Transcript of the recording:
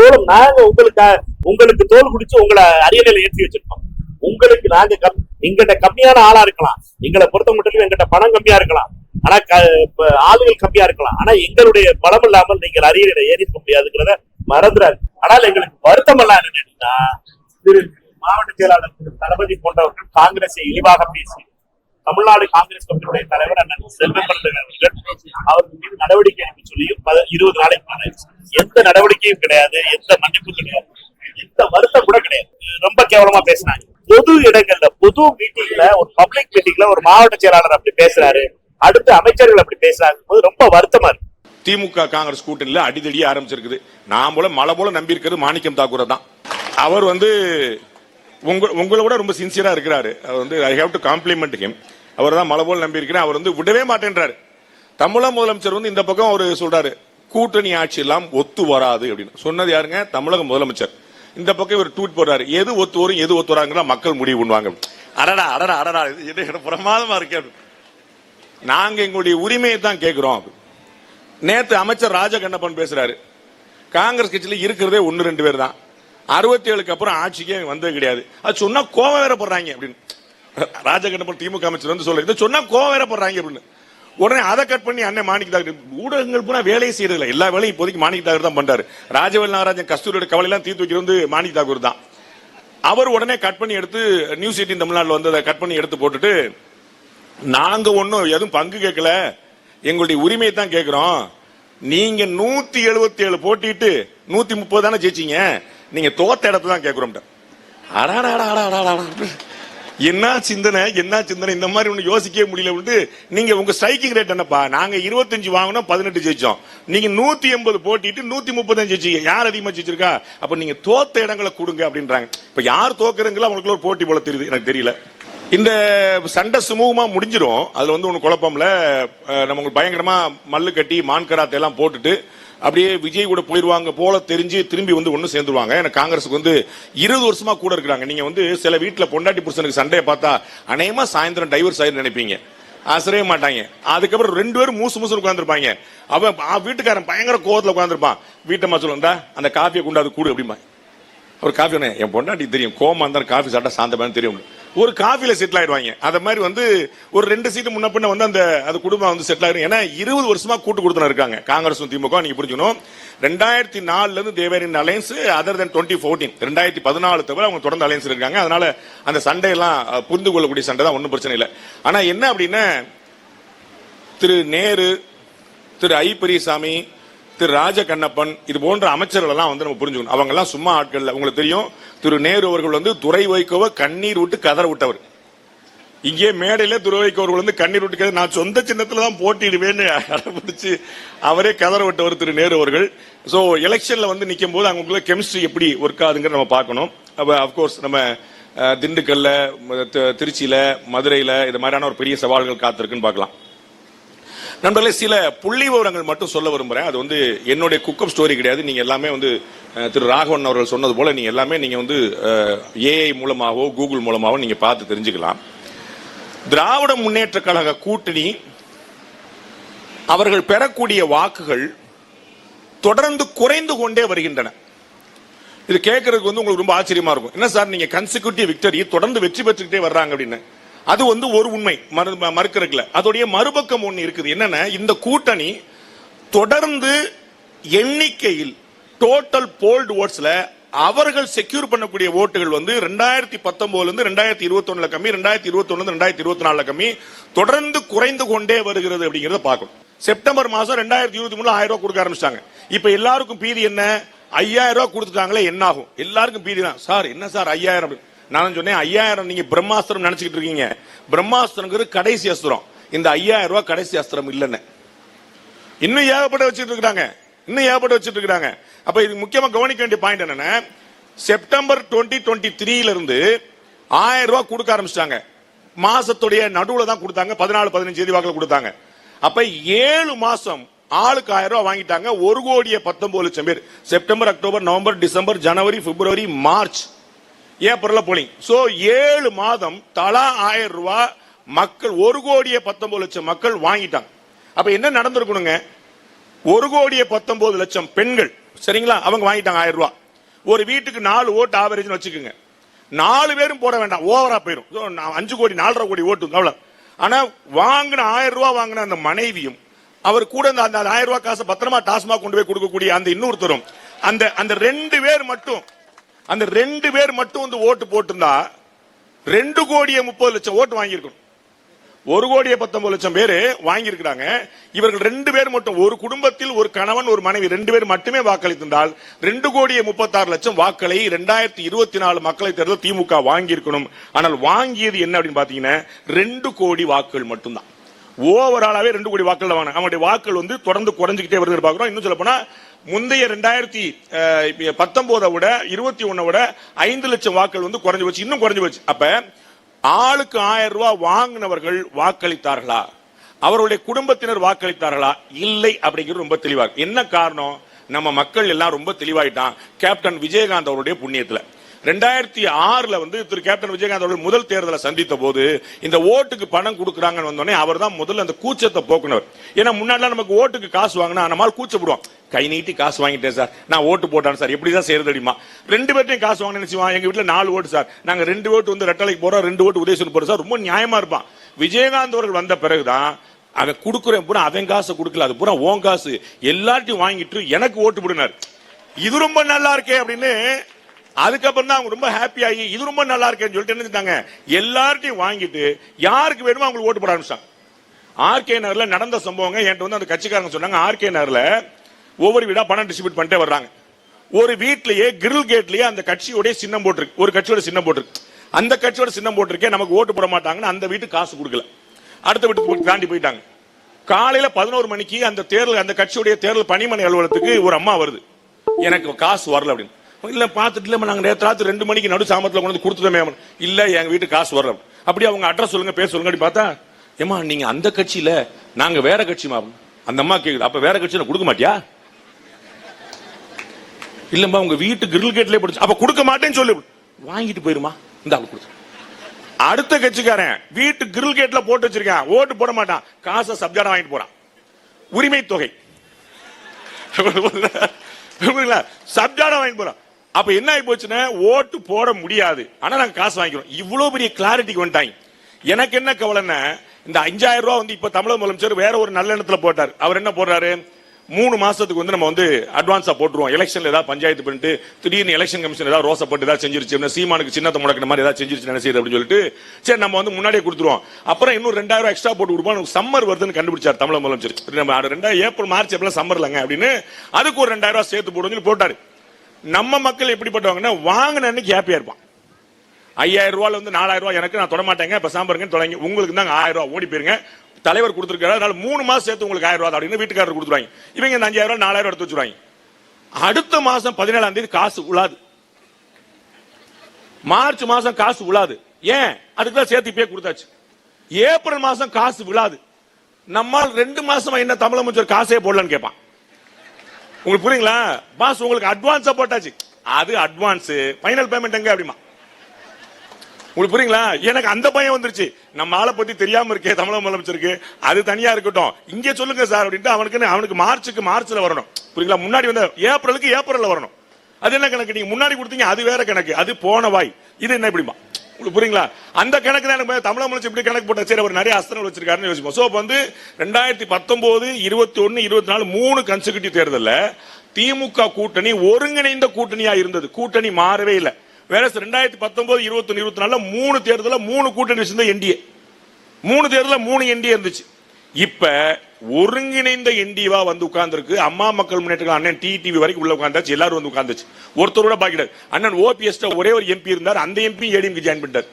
தோல் நாங்க உங்களுக்கு உங்களுக்கு தோல் குடிச்சு உங்களை அரியணையில ஏற்றி வச்சிருக்கோம். உங்களுக்கு நாங்க கம்- எங்கிட்ட கம்மியான ஆளா இருக்கலாம். எங்களை பொறுத்த மட்டும் எங்கிட்ட பணம் கம்மியா இருக்கலாம். ஆனா க- ஆளுகள் கம்மியா இருக்கலாம். ஆனா எங்களுடைய பலம் இல்லாமல் நீங்கள் அரியணையில ஏறி இருக்க முடியாதுங்கிறத மறந்துறாரு ஆனால் எங்களுக்கு வருத்தம் எல்லாம் என்னன்னா திரு மாவட்ட செயலாளர் திரு தளபதி போன்றவர்கள் காங்கிரஸை இழிவாக பேசி தமிழ்நாடு காங்கிரஸ் கமிட்டியுடைய தலைவர் அண்ணன் செல்வமரன் அவர்கள் அவர் மீது நடவடிக்கை எடுக்க சொல்லியும் இருபது நாளைக்கு மேல எந்த நடவடிக்கையும் கிடையாது எந்த மன்னிப்பும் கிடையாது. எந்த வருத்தம் கூட கிடையாது. ரொம்ப கேவலமா பேசினாங்க. பொது இடங்கள்ல பொது மீட்டிங்ல ஒரு பப்ளிக் மீட்டிங்ல ஒரு மாவட்ட செயலாளர் அப்படி பேசுறாரு. அடுத்து அமைச்சர்கள் அப்படி பேசுறாங்க. போது ரொம்ப வருத்தமா இருக்கு. திமுக காங்கிரஸ் கூட்டணியில அடிதடியே ஆரம்பிச்சிருக்குது. நான் போல மலை போல நம்பி இருக்கிறது மாணிக்கம் தாக்கூரை தான். அவர் வந்து உங்க உங்களை விட ரொம்ப சின்சியரா இருக்கிறாரு. அவர் வந்து I have to compliment him அவர் தான் மலை போல் நம்பியிருக்கிறேன். அவர் வந்து விடவே மாட்டேன்றாரு. தமிழக முதலமைச்சர் வந்து இந்த பக்கம் அவர் சொல்றாரு கூட்டணி ஆட்சி எல்லாம் ஒத்து வராது அப்படின்னு. சொன்னது யாருங்க? தமிழக முதலமைச்சர். இந்த பக்கம் இவர் ட்வீட் போடுறாரு எது ஒத்து வரும் எது ஒத்து வராங்கன்னா மக்கள் முடிவு பண்ணுவாங்க அடடா அடடா அடடா இது என்ன பிரமாதமா இருக்கே நாங்க எங்களுடைய உரிமையை தான் கேட்கிறோம் நேற்று அமைச்சர் ராஜகண்ணப்பன் பேசுறாரு. காங்கிரஸ் கட்சியில இருக்கிறதே ஒன்னு ரெண்டு பேர் தான். அறுபத்தி ஏழுக்கு அப்புறம் ஆட்சிக்கே வந்தது கிடையாது. அது சொன்னா கோவம் வேற போடுறாங்க அப்படின்னு. ராஜகண்ணப்பன் திமுக அமைச்சர் வந்து சொல்ல இதை சொன்னா கோவம் வேற போடுறாங்க அப்படின்னு. உடனே அதை கட் பண்ணி அண்ணன் மாணிக்க தாகர். ஊடகங்கள் பூரா வேலையை செய்யறதில்ல. எல்லா வேலையும் இப்போதைக்கு மாணிக்க தாகர் தான் பண்றாரு. ராஜவேல் நாகராஜன் கஸ்தூரியோட கவலை எல்லாம் தீர்த்து வைக்கிறது வந்து மாணிக்க தாகூர் தான். அவர் உடனே கட் பண்ணி எடுத்து நியூஸ் எயிட்டின் தமிழ்நாட்டில் வந்து அதை கட் பண்ணி எடுத்து போட்டுட்டு நாங்க ஒன்றும் எதுவும் பங்கு கேட்கல. எங்களுடைய உரிமையை தான் கேட்கிறோம். நீங்க நூத்தி எழுபத்தி ஏழு போட்டிட்டு நூத்தி முப்பது தானே ஜெயிச்சீங்க. நீங்க தோத்த இடத்துல தான் கேட்கிறோம் என்ன சிந்தனை என்ன சிந்தனை? இந்த மாதிரி ஒன்று யோசிக்கவே முடியல நீங்க உங்க ஸ்ட்ரைக்கிங் ரேட் என்னப்பா? நாங்க இருபத்தஞ்சு வாங்கினோம் பதினெட்டு ஜெயிச்சோம். நீங்க நூத்தி எண்பது போட்டிட்டு நூத்தி முப்பத்தஞ்சு ஜெயிச்சீங்க. யார் அதிகமா ஜெயிச்சிருக்கா? அப்ப நீங்க தோத்த இடங்களை கொடுங்க அப்படின்றாங்க. இப்ப யார் தோக்குறீங்களோ அவங்களுக்குள்ள ஒரு போட்டி போல தெரியுது. எனக்கு தெரியல. இந்த சண்டை சுமூகமா முடிஞ்சிடும் அதுல வந்து ஒன்று குழப்பம்ல நம்ம உங்களுக்கு பயங்கரமா மல்லு கட்டி மான்கராத்தை எல்லாம் போட்டுட்டு அப்படியே விஜய் கூட போயிருவாங்க போல தெரிஞ்சு திரும்பி வந்து ஒன்று சேர்ந்துருவாங்க. ஏன்னா காங்கிரஸுக்கு வந்து இருபது வருஷமா கூட இருக்கிறாங்க. நீங்க வந்து சில வீட்டில் பொண்டாட்டி புருஷனுக்கு சண்டையை பார்த்தா அநேகமா சாயந்தரம் டைவர்ஸ் ஆயிரு நினைப்பீங்க. அசரவே மாட்டாங்க. அதுக்கப்புறம் ரெண்டு பேரும் மூசு மூசு உட்காந்துருப்பாங்க அவன் வீட்டுக்காரன் பயங்கர கோவத்தில் உட்காந்துருப்பான் வீட்டம்மா சொல்லுந்தா அந்த காஃபியை கொண்டாது கூடு அப்படிமா ஒரு காஃபி என் பொண்டாட்டி தெரியும். கோமா இருந்தாலும் காஃபி சாப்பிட்டா சாந்தமான தெரியும் ஒரு காஃபில செட்டில் ஆயிடுவாங்க. அத மாதிரி வந்து ஒரு ரெண்டு சீட்டு முன்ன பின்ன வந்து அந்த அது குடும்பம் வந்து செட்டில் ஆயிடும் ஏன்னா இருபது வருஷமா கூட்டு கொடுத்தன இருக்காங்க. காங்கிரஸ் திமுக நீங்க புரிஞ்சுக்கணும். ரெண்டாயிரத்தி நாலுல இருந்து Thevar alliance other then twenty fourteen ரெண்டாயிரத்தி பதினாலு தவிர அவங்க தொடர்ந்து அலையன்ஸ் இருக்காங்க. அதனால அந்த சண்டையெல்லாம் எல்லாம் புரிந்து கொள்ளக்கூடிய சண்டை தான் ஒன்றும் பிரச்சனை இல்லை. ஆனா என்ன அப்படின்னா திரு நேரு திரு ஐ பெரியசாமி திரு ராஜ கண்ணப்பன் இது போன்ற அமைச்சர்கள் எல்லாம் வந்து நம்ம புரிஞ்சுக்கணும். அவங்க எல்லாம் சும்மா ஆட்கள் இல்ல. உங்களுக்கு தெரியும் திரு நேரு அவர்கள் வந்து துறை வைக்கோவ கண்ணீர் விட்டு கதற விட்டவர். இங்கே மேடையில துறை வைக்கோவர்கள் வந்து கண்ணீர் விட்டு நான் சொந்த சின்னத்துல தான் போட்டிடுவேன்னு அடம்பிடிச்சு அவரே கதற விட்டவர் திரு நேரு அவர்கள். ஸோ எலெக்ஷன்ல வந்து நிற்கும் போது அவங்களுக்குள்ள கெமிஸ்ட்ரி எப்படி ஒர்க் ஆகுதுங்கிற நம்ம பார்க்கணும். அப்போ அஃப்கோர்ஸ் நம்ம திண்டுக்கல்ல திருச்சியில் மதுரையில் திருச்சியில மதுரையில இது மாதிரியான ஒரு பெரிய சவால்கள் காத்திருக்குன்னு பார்க்கலாம். நண்பர்களே சில புள்ளி விவரங்கள் மட்டும் சொல்ல விரும்புகிறேன் அது வந்து என்னுடைய குக்கப் ஸ்டோரி கிடையாது. நீங்கள் எல்லாமே வந்து திரு ராகவன் அவர்கள் சொன்னது போல் நீங்கள் எல்லாமே நீங்கள் வந்து ஏஐ மூலமாகவோ கூகுள் மூலமாகவோ நீங்கள் பார்த்து தெரிஞ்சுக்கலாம். திராவிட முன்னேற்ற கழக கூட்டணி அவர்கள் பெறக்கூடிய வாக்குகள் தொடர்ந்து குறைந்து கொண்டே வருகின்றன. இது கேட்கறதுக்கு வந்து உங்களுக்கு ரொம்ப ஆச்சரியமா இருக்கும். என்ன சார் நீங்க கன்சிக்யூட்டிவ் விக்டரி தொடர்ந்து வெற்றி பெற்றுக்கிட்டே வர்றாங்க அப்படின்னு. அது வந்து ஒரு உண்மை மறு மறுக்கிறதுல அதோடைய மறுபக்கம் ஒன்று இருக்குது. என்னன்னா இந்த கூட்டணி தொடர்ந்து எண்ணிக்கையில் டோட்டல் போல்டு ஓட்ஸ்ல அவர்கள் செக்யூர் பண்ணக்கூடிய ஓட்டுகள் வந்து ரெண்டாயிரத்தி பத்தொன்பதுலேருந்து ரெண்டாயிரத்தி இருபத்தொன்னுல கம்மி ரெண்டாயிரத்தி இருபத்தொன்னு ரெண்டாயிரத்தி இருபத்தி நாலுல கம்மி தொடர்ந்து குறைந்து கொண்டே வருகிறது அப்படிங்கிறத பார்க்கணும். செப்டம்பர் மாதம் ரெண்டாயிரத்தி இருபத்தி மூணு ஆயிரம் ரூபாய் கொடுக்க ஆரம்பிச்சிட்டாங்க. இப்போ எல்லாருக்கும் பீதி என்ன? ஐயாயிரம் ரூபாய் கொடுத்துட்டாங்களே என்ன ஆகும் எல்லாருக்கும் பீதி தான். சார் என்ன சார் ஐயாயிரம்? அப்படின்னு. நான் சொன்னேன் ஐயாயிரம் நீங்க பிரம்மாஸ்திரம் நினைச்சுக்கிட்டு இருக்கீங்க. பிரம்மாஸ்திரங்கிறது கடைசி அஸ்திரம். இந்த ஐயாயிரம் ரூபாய் கடைசி அஸ்திரம் இல்லைன்னு. இன்னும் ஏகப்பட்ட வச்சுட்டு இருக்காங்க. இன்னும் ஏகப்பட்ட வச்சுட்டு இருக்காங்க. அப்ப இது முக்கியமா கவனிக்க வேண்டிய பாயிண்ட் என்னன்னா செப்டம்பர் டுவெண்ட்டி டுவெண்ட்டி த்ரீல இருந்து ஆயிரம் ரூபாய் கொடுக்க ஆரம்பிச்சிட்டாங்க. மாசத்துடைய நடுவுல தான் கொடுத்தாங்க. பதினாலு பதினஞ்சு தேதி வாக்கில் கொடுத்தாங்க. அப்ப ஏழு மாசம் ஆளுக்கு ஆயிரம் ரூபாய் வாங்கிட்டாங்க. ஒரு கோடியே பத்தொன்பது லட்சம் பேர். September October November December January February March. ஏப்ரல்ல polling so ஏழு மாதம் தலா ஆயிரம் ரூபாய் மக்கள் ஒரு கோடியே பத்தொன்பது லட்சம் மக்கள் வாங்கிட்டாங்க. அப்ப என்ன நடந்திருக்கணுங்க? ஒரு கோடியே பத்தொன்பது லட்சம் பெண்கள் சரிங்களா? அவங்க வாங்கிட்டாங்க ஆயிரம் ரூபாய் ஒரு வீட்டுக்கு நாலு ஓட்டு ஆவரேஜ்னு வச்சுக்கோங்க. நாலு பேரும் போட வேண்டாம் ஓவரா போயிடும் நான் அஞ்சு கோடி நாலரை கோடி ஓட்டு அவ்வளவு ஆனா வாங்கின ஆயிரம் ரூபாய் வாங்கின அந்த மனைவியும் அவர் கூட அந்த அந்த ஆயிரம் ரூபாய் காசை பத்திரமா டாஸ்மாக் கொண்டு போய் கொடுக்கக்கூடிய அந்த இன்னொருத்தரும் அந்த அந்த ரெண்டு பேர் மட்டும் அந்த ரெண்டு பேர் மட்டும் வந்து ஓட்டு போட்டிருந்தா ரெண்டு கோடியே முப்பது லட்சம் ஓட்டு வாங்கியிருக்கணும். ஒரு கோடியே பத்தொன்பது லட்சம் பேர் வாங்கியிருக்கிறாங்க. இவர்கள் ரெண்டு பேர் மட்டும் ஒரு குடும்பத்தில் ஒரு கணவன் ஒரு மனைவி ரெண்டு பேர் மட்டுமே வாக்களித்திருந்தால் ரெண்டு கோடியே முப்பத்தாறு லட்சம் வாக்களை ரெண்டாயிரத்தி இருபத்தி நாலு மக்களை தேர்தல் திமுக வாங்கியிருக்கணும். ஆனால் வாங்கியது என்ன அப்படின்னு பாத்தீங்கன்னா ரெண்டு கோடி வாக்குகள் மட்டும்தான். ஓவராலாவே ரெண்டு கோடி வாக்குகள் வாங்க அவங்களுடைய வாக்குகள் வந்து தொடர்ந்து குறைஞ்சிக்கிட்டே வருது பாக்குறோம் இன்னும் சொல்ல போனா முந்தைய ரெண்டாயிரத்தி பத்தொன்பதை விட இருபத்தி ஒன்னை விட ஐந்து லட்சம் வாக்குகள் வந்து குறைஞ்சு போச்சு இன்னும் குறைஞ்சு போச்சு. அப்ப ஆளுக்கு ஆயிரம் ரூபாய் வாங்கினவர்கள் வாக்களித்தார்களா? அவருடைய குடும்பத்தினர் வாக்களித்தார்களா? இல்லை அப்படிங்கிறது ரொம்ப தெளிவா இருக்கு. என்ன காரணம்? நம்ம மக்கள் எல்லாம் ரொம்ப தெளிவாயிட்டான் கேப்டன் விஜயகாந்த் அவருடைய புண்ணியத்துல. ரெண்டாயிரத்தி ஆறுல வந்து திரு கேப்டன் விஜயகாந்த் அவர்கள் முதல் தேர்தலை சந்தித்த போது இந்த ஓட்டுக்கு பணம் கொடுக்குறாங்கன்னு வந்தோடனே அவர் தான் முதல்ல அந்த கூச்சத்தை போக்குனவர். ஏன்னா முன்னாடிலாம் நமக்கு ஓட்டுக்கு காசு வாங்கினா நம்மால் கூச்சப்படுவோம் கை நீட்டி காசு வாங்கிட்டேன் சார். நான் ஓட்டு போட்டேன் சார். எப்படி தான் செய்யறது தெரியுமா ரெண்டு பேர்ட்டையும் காசு வாங்கினேன் நினைச்சுவான் எங்க வீட்டில் நாலு ஓட்டு சார். நாங்கள் ரெண்டு ஓட்டு வந்து ரெட்டலைக்கு போகிறோம் ரெண்டு ஓட்டு உதயசூர் போகிறோம் சார். ரொம்ப நியாயமாக இருப்பான். விஜயகாந்த் அவர்கள் வந்த பிறகுதான் அவன் கொடுக்குறேன் பூரா அவன் காசை கொடுக்கல அது பூரா ஓன் காசு. எல்லாத்தையும் வாங்கிட்டு எனக்கு ஓட்டு போடுனார். இது ரொம்ப நல்லா இருக்கே அப்படின்னு அதுக்கப்புறம் தான் அவங்க ரொம்ப ஹாப்பி ஆகி இது ரொம்ப நல்லா இருக்கேன்னு சொல்லிட்டு என்ன செஞ்சாங்க எல்லார்ட்டையும் வாங்கிட்டு யாருக்கு வேணுமோ அவங்களுக்கு ஓட்டு போட ஆரம்பிச்சாங்க ஆர்கே நகர்ல நடந்த சம்பவங்க என்கிட்ட வந்து அந்த கட்சிக்காரங்க சொன்னாங்க. ஆர்கே நகர்ல ஒவ்வொரு வீடா பணம் டிஸ்ட்ரிபியூட் பண்ணிட்டே வர்றாங்க. ஒரு வீட்லயே கிரில் கேட்லயே அந்த கட்சியோடைய சின்னம் போட்டிருக்கு. ஒரு கட்சியோட சின்னம் போட்டிருக்கு. அந்த கட்சியோட சின்னம் போட்டிருக்கே நமக்கு ஓட்டு போட மாட்டாங்கன்னு அந்த வீட்டுக்கு காசு கொடுக்கல. அடுத்த வீட்டுக்கு தாண்டி போயிட்டாங்க. காலையில பதினோரு மணிக்கு அந்த தேர்தல் அந்த கட்சியுடைய தேர்தல் பணிமனை அலுவலகத்துக்கு ஒரு அம்மா வருது. எனக்கு காசு வரல அப்படின்னு. இல்ல பாத்துட்டு இல்ல நாங்க நேற்று ராத்திரி ரெண்டு மணிக்கு நடு சாமத்துல கொண்டு வந்து கொடுத்துட்டோமே இல்ல எங்க வீட்டுக்கு காசு வரல அப்படி அவங்க அட்ரஸ் சொல்லுங்க பேர் சொல்லுங்க அப்படி பார்த்தா ஏமா நீங்க அந்த கட்சியில நாங்க வேற கட்சிமா அந்த அம்மா கேக்குது அப்ப வேற கட்சியில கொடுக்க மாட்டியா? இல்லம்மா உங்க வீட்டு கிரில் கேட்லயே படிச்சு அப்ப கொடுக்க மாட்டேன்னு சொல்லு. வாங்கிட்டு போயிருமா? இந்த ஆள் கொடுத்து. அடுத்த கட்சிக்காரன் வீட்டு கிரில் கேட்ல போட்டு வச்சிருக்கான். ஓட்டு போட மாட்டான். காசை சப்ஜாடா வாங்கிட்டு போறான். உரிமை தொகை. சப்ஜாடா வாங்கிட்டு போறான். அப்ப என்ன ஆகி போச்சுன்னா ஓட்டு போட முடியாது. ஆனா நாங்க காசு வாங்கிக்கிறோம். இவ்வளவு பெரிய கிளாரிட்டிக்கு வந்துட்டாங்க. எனக்கு என்ன கவலைன்னா இந்த அஞ்சாயிரம் ரூபாய் வந்து இப்ப தமிழக முதலமைச்சர் வேற ஒரு நல்ல எண்ணத்துல போட்டார். அவர் என்ன போடுறாரு? மூணு மாசத்துக்கு வந்து நம்ம வந்து அட்வான்ஸா போட்டுருவோம். எலெக்ஷன்ல ஏதாவது பஞ்சாயத்து பண்ணிட்டு திடீர்னு எலெக்ஷன் கமிஷன் ஏதாவது ரோசை போட்டு ஏதாவது செஞ்சிருச்சு சீமானுக்கு சின்னத்தை முடக்கிற மாதிரி ஏதாவது செஞ்சிருச்சு என்ன செய்யுது அப்படின்னு சொல்லிட்டு சரி நம்ம வந்து முன்னாடியே கொடுத்துருவோம். அப்புறம் இன்னும் ரெண்டாயிரம் எக்ஸ்ட்ரா போட்டு கொடுப்போம். சம்மர் வருதுன்னு கண்டுபிடிச்சார் தமிழக முதலமைச்சர். நம்ம ரெண்டாயிரம் ஏப்ரல் மார்ச் ஏப்ரல் சம்மர் இல்லைங்க அப்படின்னு அதுக்கு ஒரு ரெண்டாயிரம் ரூபாய் சேர்த்து போடுவோம்னு போட்டாரு. நம்ம மக்கள் எப்படிப்பட்டவங்கன்னா வாங்கின அன்னைக்கு ஹாப்பியா இருப்பான். ஐயாயிரம் ரூபாயில வந்து நாலாயிரம் ரூபாய் எனக்கு நான் தொட மாட்டேங்க. இப்ப சாம்பாருங்க தொடங்கி உங்களுக்கு தான் ஆயிரம் ரூபாய் ஓடி போயிருங்க. தலைவர் கொடுத்துருக்காரு அதனால மூணு மாசம் சேர்த்து உங்களுக்கு ஆயிரம் ரூபாய் அப்படின்னு வீட்டுக்காரர் கொடுத்துருவாங்க. இவங்க இந்த அஞ்சாயிரம் ரூபாய் நாலாயிரம் எடுத்து வச்சுருவாங்க. அடுத்த மாசம் பதினேழாம் தேதி காசு உழாது மார்ச் மாசம் காசு விழாது ஏன்? அதுக்கு தான் சேர்த்து இப்பயே கொடுத்தாச்சு. ஏப்ரல் மாசம் காசு விழாது. நம்மால் ரெண்டு மாசமா என்ன தமிழ் அமைச்சர் காசே போடலன்னு கேட்பான். உங்களுக்கு புரியுங்களா? பாஸ் உங்களுக்கு அட்வான்ஸா போட்டாச்சு. அது அட்வான்ஸ் ஃபைனல் பேமெண்ட் எங்க அப்படிமா? உங்களுக்கு புரியுங்களா? எனக்கு அந்த பயம் வந்துருச்சு. நம்ம ஆளை பத்தி தெரியாம இருக்கே தமிழக முதலமைச்சருக்கு. அது தனியா இருக்கட்டும். இங்க சொல்லுங்க சார் அப்படின்ட்டு அவனுக்கு அவனுக்கு மார்ச்சுக்கு மார்ச்ல வரணும். புரியுங்களா? முன்னாடி வந்து ஏப்ரலுக்கு ஏப்ரல்ல வரணும். அது என்ன கணக்கு? நீங்க முன்னாடி கொடுத்தீங்க அது வேற கணக்கு. அது போன வாய். இது என்ன இப்படிமா? புரியுங்களா? அந்த கணக்கு தான் எனக்கு தமிழக முதலமைச்சர் இப்படி கணக்கு போட்டா சரி அவர் நிறைய அஸ்திரங்கள் வச்சிருக்காருன்னு யோசிப்போம். ஸோ வந்து ரெண்டாயிரத்தி பத்தொன்பது இருபத்தி ஒன்னு இருபத்தி நாலு மூணு கன்சிகூட்டிவ் தேர்தலில் திமுக கூட்டணி ஒருங்கிணைந்த கூட்டணியா இருந்தது. கூட்டணி மாறவே இல்லை. வேற ரெண்டாயிரத்தி பத்தொன்பது இருபத்தொன்னு இருபத்தி நாலுல மூணு தேர்தலில் மூணு கூட்டணி வச்சிருந்த என்டிஏ. மூணு தேர்தலில் மூணு என்டிஏ இருந்துச்சு. இப்ப ஒருங்கிணைந்த என்டிவா வந்து உட்கார்ந்துருக்கு. அம்மா மக்கள் முன்னேற்ற அண்ணன் டிடிவி வரைக்கும் உள்ள உட்கார்ந்தாச்சு. எல்லாரும் வந்து உட்கார்ந்துச்சு. ஒருத்தரோட பாக்கிட்டார் அண்ணன் ஓபிஎஸ் ஒரே ஒரு எம்பி இருந்தார். அந்த எம்பி ஏடிஎம்க்கு ஜாயின் பண்ணிட்டார்.